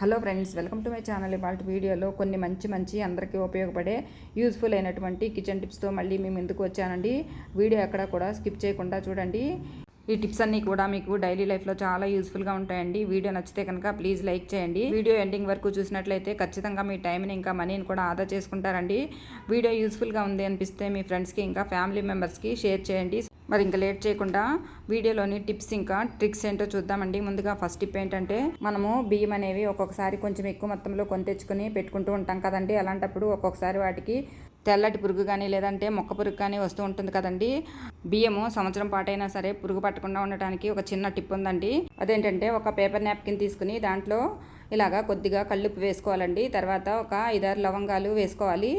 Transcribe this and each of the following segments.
Hello friends welcome to my channel. ఇవాళ వీడియోలో కొన్ని మంచి మంచి అందరికీ ఉపయోగపడే యూస్ఫుల్ అయినటువంటి కిచెన్ టిప్స్తో మళ్ళీ మేము ఎందుకు వచ్చానండి. వీడియో ఎక్కడ కూడా స్కిప్ చేయకుండా చూడండి. ఈ టిప్స్ అన్నీ కూడా మీకు డైలీ లైఫ్లో చాలా యూజ్ఫుల్గా ఉంటాయండి. వీడియో నచ్చితే కనుక ప్లీజ్ లైక్ చేయండి. వీడియో ఎండింగ్ వరకు చూసినట్లయితే ఖచ్చితంగా మీ టైంని ఇంకా మనీని కూడా ఆదా చేసుకుంటారండి. వీడియో యూజ్ఫుల్గా ఉంది అనిపిస్తే మీ ఫ్రెండ్స్కి ఇంకా ఫ్యామిలీ మెంబర్స్కి షేర్ చేయండి. మరి ఇంకా లేట్ చేయకుండా వీడియోలోని టిప్స్ ఇంకా ట్రిక్స్ ఏంటో చూద్దామండి. ముందుగా ఫస్ట్ టిప్ ఏంటంటే మనము బియ్యం అనేవి ఒక్కొక్కసారి కొంచెం ఎక్కువ మొత్తంలో కొని తెచ్చుకొని పెట్టుకుంటూ ఉంటాం కదండి. అలాంటప్పుడు ఒక్కొక్కసారి వాటికి తెల్లటి పురుగు కానీ లేదంటే మొక్క పురుగు కానీ వస్తూ ఉంటుంది కదండి. బియ్యము సంవత్సరం పాటైనా సరే పురుగు పట్టకుండా ఉండటానికి ఒక చిన్న టిప్ ఉందండి. అదేంటంటే ఒక పేపర్ నాప్కిన్ తీసుకుని దాంట్లో ఇలాగా కొద్దిగా కల్లుప్పు వేసుకోవాలండి. తర్వాత ఒక ఐదారు లవంగాలు వేసుకోవాలి.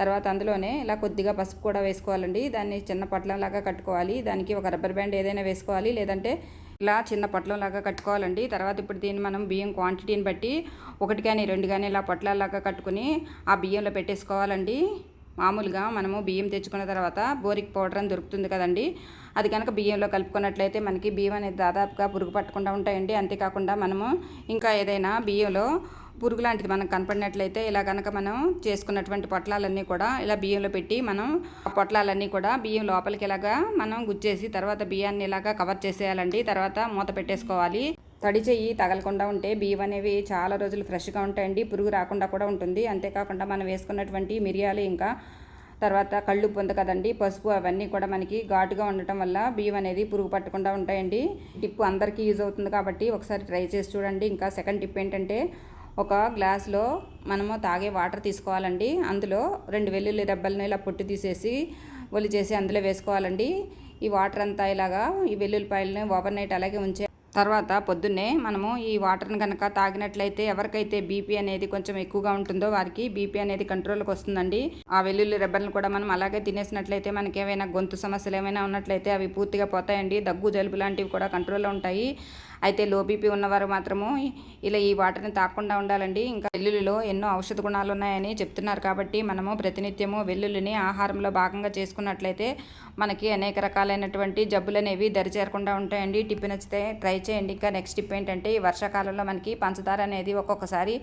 తర్వాత అందులోనే ఇలా కొద్దిగా పసుపు కూడా వేసుకోవాలండి. దాన్ని చిన్న పట్లంలాగా కట్టుకోవాలి. దానికి ఒక రబ్బర్ బ్యాండ్ ఏదైనా వేసుకోవాలి. లేదంటే ఇలా చిన్న పొట్లంలాగా కట్టుకోవాలండి. తర్వాత ఇప్పుడు దీన్ని మనం బియ్యం క్వాంటిటీని బట్టి ఒకటి కానీ రెండు కానీ ఇలా పొట్లాలాగా కట్టుకుని ఆ బియ్యంలో పెట్టేసుకోవాలండి. మామూలుగా మనము బియ్యం తెచ్చుకున్న తర్వాత బోరిక్ పౌడర్ అని దొరుకుతుంది కదండి. అది కనుక బియ్యంలో కలుపుకున్నట్లయితే మనకి బియ్యం అనేది దాదాపుగా పురుగు పట్టకుండా ఉంటాయండి. అంతేకాకుండా మనము ఇంకా ఏదైనా బియ్యంలో పురుగు లాంటిది మనకు కనపడినట్లయితే ఇలా కనుక మనం చేసుకున్నటువంటి పొట్లాలన్నీ కూడా ఇలా బియ్యంలో పెట్టి మనం ఆ పొట్లాలన్నీ కూడా బియ్యం లోపలికి ఇలాగా మనం గుచ్చేసి తర్వాత బియ్యాన్ని ఇలాగా కవర్ చేసేయాలండి. తర్వాత మూత పెట్టేసుకోవాలి. తడి చెయ్యి తగలకుండా ఉంటే బియ్యం అనేవి చాలా రోజులు ఫ్రెష్గా ఉంటాయండి పురుగు రాకుండా కూడా ఉంటుంది. అంతేకాకుండా మనం వేసుకున్నటువంటి మిరియాలు ఇంకా తర్వాత కళ్ళు ఉంది కదండి పసుపు అవన్నీ కూడా మనకి ఘాటుగా ఉండటం వల్ల బియ్యం అనేది పురుగు పట్టకుండా ఉంటాయండి. టిప్ అందరికీ యూజ్ అవుతుంది కాబట్టి ఒకసారి ట్రై చేసి చూడండి. ఇంకా సెకండ్ టిప్ ఏంటంటే ఒక గ్లాస్లో మనము తాగే వాటర్ తీసుకోవాలండి. అందులో రెండు వెల్లుల్లి రెబ్బలను ఇలా పొట్టు తీసేసి ఒలి చేసి అందులో వేసుకోవాలండి. ఈ వాటర్ అంతా ఇలాగా ఈ వెల్లుల్లిపాయలని ఓవర్ నైట్ అలాగే ఉంచే తర్వాత పొద్దున్నే మనము ఈ వాటర్ని కనుక తాగినట్లయితే ఎవరికైతే బీపీ అనేది కొంచెం ఎక్కువగా ఉంటుందో వారికి బీపీ అనేది కంట్రోల్కి వస్తుందండి. ఆ వెల్లుల్లి రెబ్బర్ని కూడా మనం అలాగే తినేసినట్లయితే మనకి ఏమైనా గొంతు సమస్యలు ఏమైనా ఉన్నట్లయితే అవి పూర్తిగా పోతాయండి. దగ్గు జలుబు లాంటివి కూడా కంట్రోల్లో ఉంటాయి. అయితే లో బీపీ ఉన్నవారు మాత్రము ఇలా ఈ వాటర్ని తాకుండా ఉండాలండి. ఇంకా వెల్లుల్లిలో ఎన్నో ఔషధ గుణాలు ఉన్నాయని చెప్తున్నారు కాబట్టి మనము ప్రతినిత్యము వెల్లుల్లిని ఆహారంలో భాగంగా చేసుకున్నట్లయితే మనకి అనేక రకాలైనటువంటి జబ్బులు అనేవి దరిచేరకుండా ఉంటాయండి. టిప్ నచ్చితే ట్రై చేయండి. ఇంకా నెక్స్ట్ టిప్ ఏంటంటే ఈ వర్షాకాలంలో మనకి పంచదార అనేది ఒక్కొక్కసారి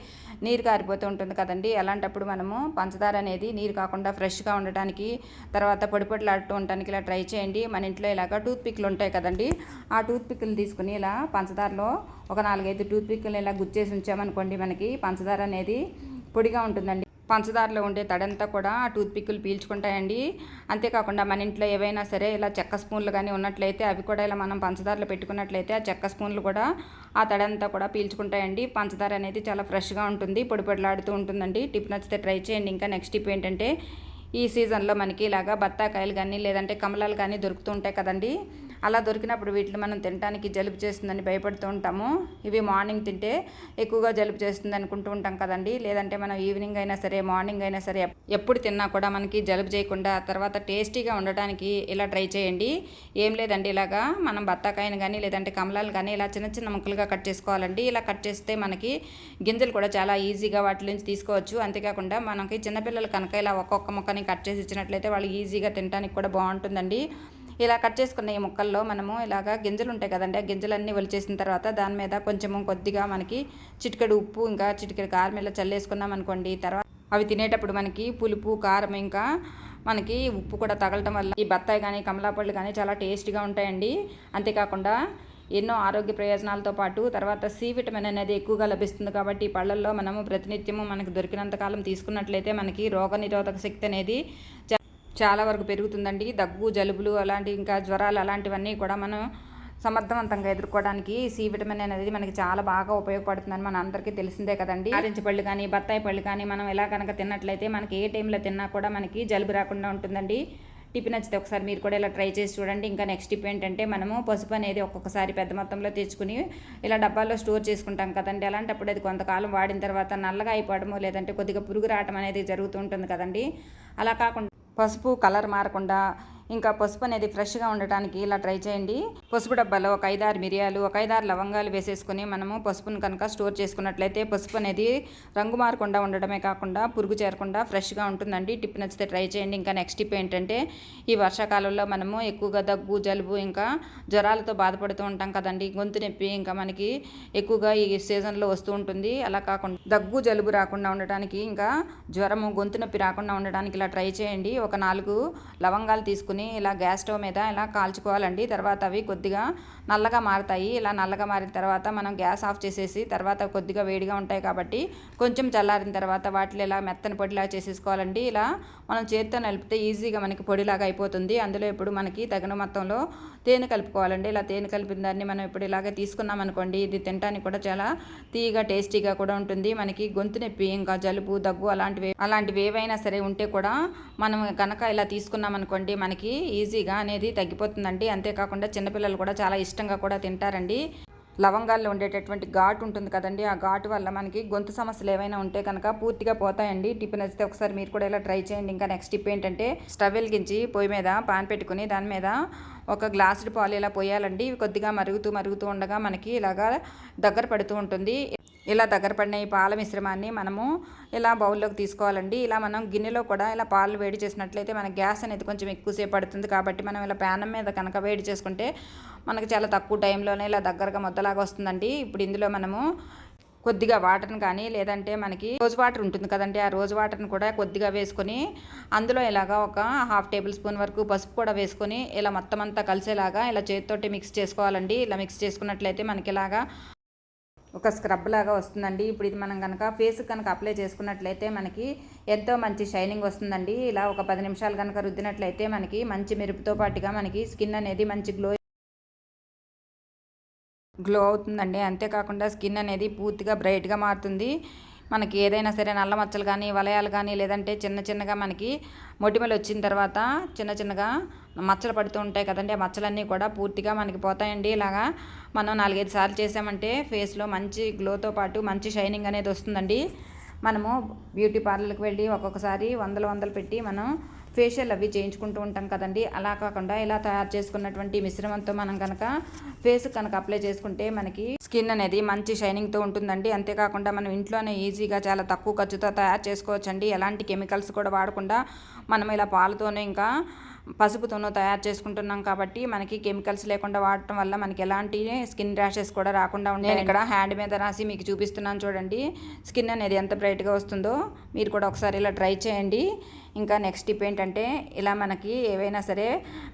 నీరు కారిపోతూ ఉంటుంది కదండి. అలాంటప్పుడు మనము పంచదార అనేది నీరు కాకుండా ఫ్రెష్గా ఉండటానికి తర్వాత పొడి పొడిలాడుతూ ఉండటానికి ఇలా ట్రై చేయండి. మన ఇంట్లో ఇలాగ టూత్ పిక్లు ఉంటాయి కదండి. ఆ టూత్ పిక్లు తీసుకుని ఇలా పంచదారలో ఒక నాలుగైదు టూత్పిక్లు ఇలా గుచ్చేసి ఉంచామనుకోండి మనకి పంచదార అనేది పొడిగా ఉంటుందండి. పంచదారలో ఉండే తడంతా కూడా ఆ పీల్చుకుంటాయండి. అంతేకాకుండా మన ఇంట్లో ఏవైనా సరే ఇలా చెక్క స్పూన్లు కానీ ఉన్నట్లయితే అవి కూడా ఇలా మనం పంచదారలో పెట్టుకున్నట్లయితే ఆ చెక్క స్పూన్లు కూడా ఆ తడంతా కూడా పీల్చుకుంటాయండి. పంచదార అనేది చాలా ఫ్రెష్గా ఉంటుంది పొడి పొడిలాడుతూ ఉంటుందండి. టిప్ నచ్చితే ట్రై చేయండి. ఇంకా నెక్స్ట్ టిప్ ఏంటంటే ఈ సీజన్లో మనకి ఇలాగా బత్తాకాయలు కానీ లేదంటే కమలాలు కానీ దొరుకుతూ ఉంటాయి కదండి. అలా దొరికినప్పుడు వీటిని మనం తినడానికి జలుబు చేస్తుందని భయపడుతూ ఉంటాము. ఇవి మార్నింగ్ తింటే ఎక్కువగా జలుబు చేస్తుంది అనుకుంటూ ఉంటాం కదండి. లేదంటే మనం ఈవినింగ్ అయినా సరే మార్నింగ్ అయినా సరే ఎప్పుడు తిన్నా కూడా మనకి జలుబు చేయకుండా తర్వాత టేస్టీగా ఉండటానికి ఇలా ట్రై చేయండి. ఏం లేదండి ఇలాగా మనం బత్తాకాయని కానీ లేదంటే కమలాలు కానీ ఇలా చిన్న చిన్న ముక్కలుగా కట్ చేసుకోవాలండి. ఇలా కట్ చేస్తే మనకి గింజలు కూడా చాలా ఈజీగా వాటి నుంచి తీసుకోవచ్చు. అంతేకాకుండా మనకి చిన్నపిల్లలు కనుక ఇలా ఒక్కొక్క ముక్కని కట్ చేసి ఇచ్చినట్లయితే వాళ్ళు ఈజీగా తినడానికి కూడా బాగుంటుందండి. ఇలా కట్ చేసుకున్న ఈ ముక్కల్లో మనము ఇలాగ గింజలు ఉంటాయి కదండి ఆ గింజలన్నీ ఒలిచేసిన తర్వాత దాని మీద కొంచెము కొద్దిగా మనకి చిటికెడు ఉప్పు ఇంకా చిటికెడు కారం ఇలా చల్లేసుకున్నాం అనుకోండి తర్వాత అవి తినేటప్పుడు మనకి పులుపు కారం ఇంకా మనకి ఉప్పు కూడా తగలటం వల్ల ఈ బత్తాయి కానీ కమలాపళ్ళు కానీ చాలా టేస్టీగా ఉంటాయండి. అంతేకాకుండా ఎన్నో ఆరోగ్య ప్రయోజనాలతో పాటు తర్వాత సి విటమిన్ అనేది ఎక్కువగా లభిస్తుంది కాబట్టి ఈ పళ్ళల్లో మనము ప్రతినిత్యము మనకు దొరికినంత కాలం తీసుకున్నట్లయితే మనకి రోగనిరోధక శక్తి అనేది చాలా వరకు పెరుగుతుందండి. దగ్గు జలుబులు అలాంటి ఇంకా జ్వరాలు అలాంటివన్నీ కూడా మనం సమర్థవంతంగా ఎదుర్కోవడానికి సి విటమిన్ అనేది మనకి చాలా బాగా ఉపయోగపడుతుందని మన అందరికీ తెలిసిందే కదండి. ఆరెంజ్ పళ్ళు కానీ బత్తాయి పళ్ళు కానీ మనం ఎలా కనుక తిన్నట్లయితే మనకి ఏ టైంలో తిన్నా కూడా మనకి జలుబు రాకుండా ఉంటుందండి. టిప్ నచ్చితే ఒకసారి మీరు కూడా ఇలా ట్రై చేసి చూడండి. ఇంకా నెక్స్ట్ టిప్ ఏంటంటే మనము పసుపు అనేది ఒక్కొక్కసారి పెద్ద మొత్తంలో తెచ్చుకుని ఇలా డబ్బాల్లో స్టోర్ చేసుకుంటాం కదండి. అలాంటప్పుడు అది కొంతకాలం వాడిన తర్వాత నల్లగా అయిపోవడము లేదంటే కొద్దిగా పురుగు రావడం అనేది జరుగుతూ ఉంటుంది కదండి. అలా కాకుండా పసుపు కలర్ మారకుండా ఇంకా పసుపు అనేది ఫ్రెష్గా ఉండటానికి ఇలా ట్రై చేయండి. పసుపు డబ్బాలో ఒక ఐదారు మిరియాలు ఒక ఐదారు లవంగాలు వేసేసుకొని మనము పసుపును కనుక స్టోర్ చేసుకున్నట్లయితే పసుపు అనేది రంగు మారకుండా ఉండడమే కాకుండా పురుగు చేరకుండా ఫ్రెష్గా ఉంటుందండి. టిప్ నచ్చితే ట్రై చేయండి. ఇంకా నెక్స్ట్ టిప్ ఏంటంటే ఈ వర్షాకాలంలో మనము ఎక్కువగా దగ్గు జలుబు ఇంకా జ్వరాలతో బాధపడుతూ ఉంటాం కదండి. గొంతు నొప్పి ఇంకా మనకి ఎక్కువగా ఈ సీజన్లో వస్తూ ఉంటుంది. అలా కాకుండా దగ్గు జలుబు రాకుండా ఉండటానికి ఇంకా జ్వరము గొంతు నొప్పి రాకుండా ఉండడానికి ఇలా ట్రై చేయండి. ఒక నాలుగు లవంగాలు తీసుకుని ఇలా గ్యాస్ స్టవ్ మీద ఇలా కాల్చుకోవాలండి. తర్వాత అవి కొద్దిగా నల్లగా మారుతాయి. ఇలా నల్లగా మారిన తర్వాత మనం గ్యాస్ ఆఫ్ చేసేసి తర్వాత కొద్దిగా వేడిగా ఉంటాయి కాబట్టి కొంచెం చల్లారిన తర్వాత వాటిలో ఇలా మెత్తని పొడిలా చేసేసుకోవాలండి. ఇలా మనం చేతితో నలిపితే ఈజీగా మనకి పొడిలాగా అయిపోతుంది. అందులో ఇప్పుడు మనకి తగిన మొత్తంలో తేనె కలుపుకోవాలండి. ఇలా తేనె కలిపిన దాన్ని మనం ఇప్పుడు ఇలాగే తీసుకున్నాం అనుకోండి ఇది తినడానికి కూడా చాలా తీయగా టేస్టీగా కూడా ఉంటుంది. మనకి గొంతు నొప్పి ఇంకా జలుబు దగ్గు అలాంటివి అలాంటివి ఏవైనా సరే ఉంటే కూడా మనం కనుక ఇలా తీసుకున్నాం అనుకోండి మనకి ఈజీగా అనేది తగ్గిపోతుందండి. అంతేకాకుండా చిన్నపిల్లలు కూడా చాలా ఇష్టంగా కూడా తింటారండి. లవంగాల్లో ఉండేటటువంటి ఘాటు ఉంటుంది కదండి. ఆ ఘాటు వల్ల మనకి గొంతు సమస్యలు ఏవైనా ఉంటే కనుక పూర్తిగా పోతాయండి. టిప్ నచ్చితే ఒకసారి మీరు కూడా ఇలా ట్రై చేయండి. ఇంకా నెక్స్ట్ టిప్ ఏంటంటే స్టవ్ వెలిగించి పొయ్యి మీద పాన్ పెట్టుకుని దాని మీద ఒక గ్లాసుడు పాలు ఇలా పోయాలండి. కొద్దిగా మరుగుతూ మరుగుతూ ఉండగా మనకి ఇలాగా దగ్గర పడుతూ ఉంటుంది. ఇలా దగ్గర పడిన ఈ పాల మిశ్రమాన్ని మనము ఇలా బౌల్లోకి తీసుకోవాలండి. ఇలా మనం గిన్నెలో కూడా ఇలా పాలు వేడి చేసినట్లయితే మన గ్యాస్ అనేది కొంచెం ఎక్కువసేపు పడుతుంది కాబట్టి మనం ఇలా ప్యానం మీద కనుక వేడి చేసుకుంటే మనకి చాలా తక్కువ టైంలోనే ఇలా దగ్గరగా ముద్దలాగా వస్తుందండి. ఇప్పుడు ఇందులో మనము కొద్దిగా వాటర్ని కానీ లేదంటే మనకి రోజ్ వాటర్ ఉంటుంది కదండి. ఆ రోజ్ వాటర్ని కూడా కొద్దిగా వేసుకొని అందులో ఇలాగా ఒక హాఫ్ టేబుల్ స్పూన్ వరకు పసుపు కూడా వేసుకొని ఇలా మొత్తం అంతా కలిసేలాగా ఇలా చేతితోటి మిక్స్ చేసుకోవాలండి. ఇలా మిక్స్ చేసుకున్నట్లయితే మనకి ఇలాగా ఒక స్క్రబ్ లాగా వస్తుందండి. ఇప్పుడు ఇది మనం కనుక ఫేస్ కనుక అప్లై చేసుకున్నట్లయితే మనకి ఎంతో మంచి షైనింగ్ వస్తుందండి. ఇలా ఒక పది నిమిషాలు కనుక రుద్దినట్లయితే మనకి మంచి మెరుపుతో పాటుగా మనకి స్కిన్ అనేది మంచి గ్లో గ్లో అవుతుందండి. అంతేకాకుండా స్కిన్ అనేది పూర్తిగా బ్రైట్గా మారుతుంది. మనకి ఏదైనా సరే నల్ల మచ్చలు కానీ వలయాలు కానీ లేదంటే చిన్న చిన్నగా మనకి మొటిమలు వచ్చిన తర్వాత చిన్న చిన్నగా మచ్చలు పడుతూ ఉంటాయి కదండి. ఆ మచ్చలన్నీ కూడా పూర్తిగా మనకి పోతాయండి. ఇలాగా మనం నాలుగైదు సార్లు చేసామంటే ఫేస్లో మంచి గ్లోతో పాటు మంచి షైనింగ్ అనేది వస్తుందండి. మనము బ్యూటీ పార్లర్కి వెళ్ళి ఒక్కొక్కసారి వందలు వందలు పెట్టి మనం ఫేషియల్ అవి చేయించుకుంటూ ఉంటాం కదండి. అలా కాకుండా ఇలా తయారు చేసుకున్నటువంటి మిశ్రమంతో మనం కనుక ఫేస్ కనుక అప్లై చేసుకుంటే మనకి స్కిన్ అనేది మంచి షైనింగ్తో ఉంటుందండి. అంతేకాకుండా మనం ఇంట్లోనే ఈజీగా చాలా తక్కువ ఖర్చుతో తయారు చేసుకోవచ్చండి. ఎలాంటి కెమికల్స్ కూడా వాడకుండా మనం ఇలా పాలతోనే ఇంకా పసుపుతోనూ తయారు చేసుకుంటున్నాం కాబట్టి మనకి కెమికల్స్ లేకుండా వాడటం వల్ల మనకి ఎలాంటి స్కిన్ ర్యాషెస్ కూడా రాకుండా ఉంటాయి నేను ఇక్కడ హ్యాండ్ మీద రాసి మీకు చూపిస్తున్నాను చూడండి. స్కిన్ అనేది ఎంత బ్రైట్గా వస్తుందో మీరు కూడా ఒకసారి ఇలా ట్రై చేయండి. ఇంకా నెక్స్ట్ టిప్ ఏంటంటే ఇలా మనకి ఏవైనా సరే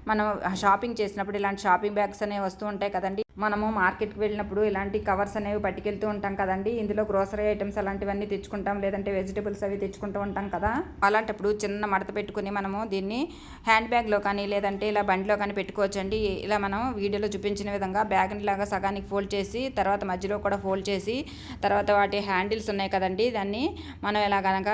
మనం షాపింగ్ చేసినప్పుడు ఇలాంటి షాపింగ్ బ్యాగ్స్ అనేవి వస్తూ ఉంటాయి కదండి. మనము మార్కెట్కి వెళ్ళినప్పుడు ఇలాంటి కవర్స్ అనేవి పట్టుకెళ్తూ ఉంటాం కదండి. ఇందులో గ్రోసరీ ఐటమ్స్ అలాంటివన్నీ తెచ్చుకుంటాం లేదంటే వెజిటబుల్స్ అవి తెచ్చుకుంటూ ఉంటాం కదా. అలాంటప్పుడు చిన్న మడత పెట్టుకుని మనము దీన్ని హ్యాండ్ బ్యాగ్లో కానీ లేదంటే ఇలా బండిలో కానీ పెట్టుకోవచ్చండి. ఇలా మనం వీడియోలో చూపించిన విధంగా బ్యాగ్ని లాగా సగానికి ఫోల్డ్ చేసి తర్వాత మధ్యలో కూడా ఫోల్డ్ చేసి తర్వాత వాటి హ్యాండిల్స్ ఉన్నాయి కదండి. దాన్ని మనం ఎలా కనుక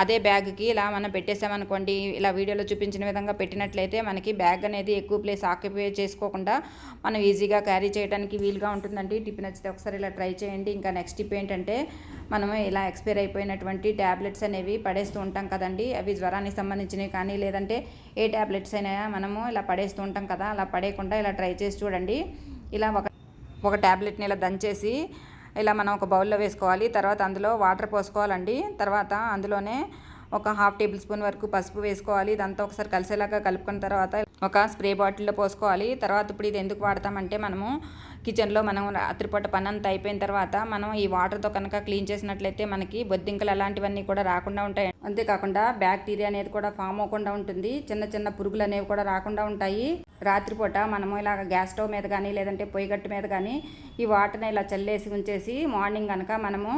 అదే బ్యాగ్కి ఇలా మనం పెట్టేసామనుకోండి ఇలా వీడియోలో చూపించిన విధంగా పెట్టినట్లయితే మనకి బ్యాగ్ అనేది ఎక్కువ ప్లేస్ ఆక్యుపై చేసుకోకుండా మనం ఈజీగా క్యారీ చేయడానికి వీలుగా ఉంటుందండి. టిప్ నచ్చితే ఒకసారి ఇలా ట్రై చేయండి. ఇంకా నెక్స్ట్ టిప్ ఏంటంటే మనం ఇలా ఎక్స్పైర్ అయిపోయినటువంటి ట్యాబ్లెట్స్ అనేవి పడేస్తూ ఉంటాం కదండి. అవి జ్వరానికి సంబంధించినవి కానీ లేదంటే ఏ ట్యాబ్లెట్స్ అయినా మనము ఇలా పడేస్తూ ఉంటాం కదా అలా పడేయకుండా ఇలా ట్రై చేసి చూడండి. ఇలా ఒక ఒక ట్యాబ్లెట్ని ఇలా దంచేసి ఇలా మనం ఒక బౌల్లో వేసుకోవాలి తర్వాత అందులో వాటర్ పోసుకోవాలండి. తర్వాత అందులోనే ఒక హాఫ్ టేబుల్ స్పూన్ వరకు పసుపు వేసుకోవాలి. ఇదంతా ఒకసారి కలిసేలాగా కలుపుకున్న తర్వాత ఒక స్ప్రే బాటిల్లో పోసుకోవాలి. తర్వాత ఇప్పుడు ఇది ఎందుకు వాడతామంటే మనము కిచెన్లో మనం రాత్రిపూట పని అంతా అయిపోయిన తర్వాత మనం ఈ వాటర్తో కనుక క్లీన్ చేసినట్లయితే మనకి బొద్దింకలు అలాంటివన్నీ కూడా రాకుండా ఉంటాయి. అంతేకాకుండా బ్యాక్టీరియా అనేది కూడా ఫామ్ అవ్వకుండా ఉంటుంది. చిన్న చిన్న పురుగులు అనేవి కూడా రాకుండా ఉంటాయి. రాత్రిపూట మనము ఇలాగ గ్యాస్ స్టవ్ మీద కానీ లేదంటే పొయ్యి గట్టు మీద కానీ ఈ వాటర్ని ఇలా చల్లేసి ఉంచేసి మార్నింగ్ కనుక మనము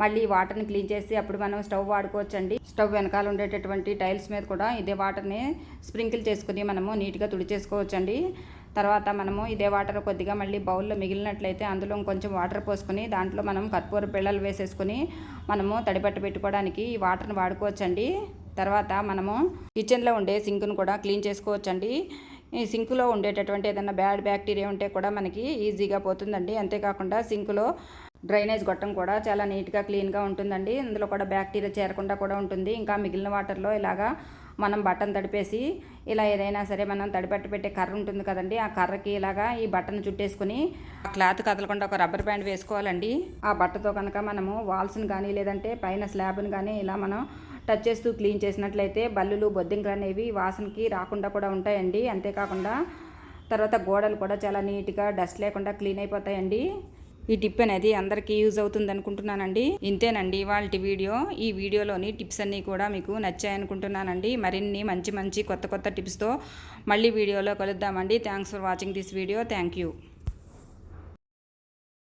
మళ్ళీ ఈ వాటర్ని క్లీన్ చేసి అప్పుడు మనం స్టవ్ వాడుకోవచ్చండి. స్టవ్ వెనకాల ఉండేటటువంటి టైల్స్ మీద కూడా ఇదే వాటర్ని స్ప్రింకిల్ చేసుకుని మనము నీట్గా తుడిచేసుకోవచ్చండి. తర్వాత మనము ఇదే వాటర్ కొద్దిగా మళ్ళీ బౌల్లో మిగిలినట్లయితే అందులో కొంచెం వాటర్ పోసుకొని దాంట్లో మనం కర్పూర పిల్లలు వేసేసుకొని మనము తడిపట్టు పెట్టుకోవడానికి ఈ వాటర్ని వాడుకోవచ్చండి. తర్వాత మనము కిచెన్లో ఉండే సింక్ను కూడా క్లీన్ చేసుకోవచ్చండి. ఈ సింక్లో ఉండేటటువంటి ఏదైనా బ్యాడ్ బ్యాక్టీరియా ఉంటే కూడా మనకి ఈజీగా పోతుందండి. అంతేకాకుండా సింకులో డ్రైనేజ్ గొట్టం కూడా చాలా నీట్గా క్లీన్గా ఉంటుందండి. ఇందులో కూడా బ్యాక్టీరియా చేరకుండా కూడా ఉంటుంది. ఇంకా మిగిలిన వాటర్లో ఇలాగా మనం బట్టను తడిపేసి ఇలా ఏదైనా సరే మనం తడిపట్టి పెట్టే కర్ర ఉంటుంది కదండి ఆ కర్రకి ఇలాగా ఈ బట్టను చుట్టేసుకుని ఆ క్లాత్ కదలకుండా ఒక రబ్బర్ బ్యాండ్ వేసుకోవాలండి. ఆ బట్టతో కనుక మనము వాల్స్ని కానీ లేదంటే పైన స్లాబ్ని కానీ ఇలా మనం టచ్ చేస్తూ క్లీన్ చేసినట్లయితే బల్లులు బొద్దింకలు అనేవి వాసనకి రాకుండా కూడా ఉంటాయండి. అంతేకాకుండా తర్వాత గోడలు కూడా చాలా నీట్గా డస్ట్ లేకుండా క్లీన్ అయిపోతాయండి. ఈ టిప్ అనేది అందరికీ యూజ్ అవుతుంది అనుకుంటున్నానండి. ఇంతేనండి ఇవాళ వీడియో. ఈ వీడియోలోని టిప్స్ అన్నీ కూడా మీకు నచ్చాయనుకుంటున్నానండి మరిన్ని మంచి మంచి కొత్త కొత్త టిప్స్తో మళ్ళీ వీడియోలో కలుద్దామండి. Thanks for watching this video. Thank you.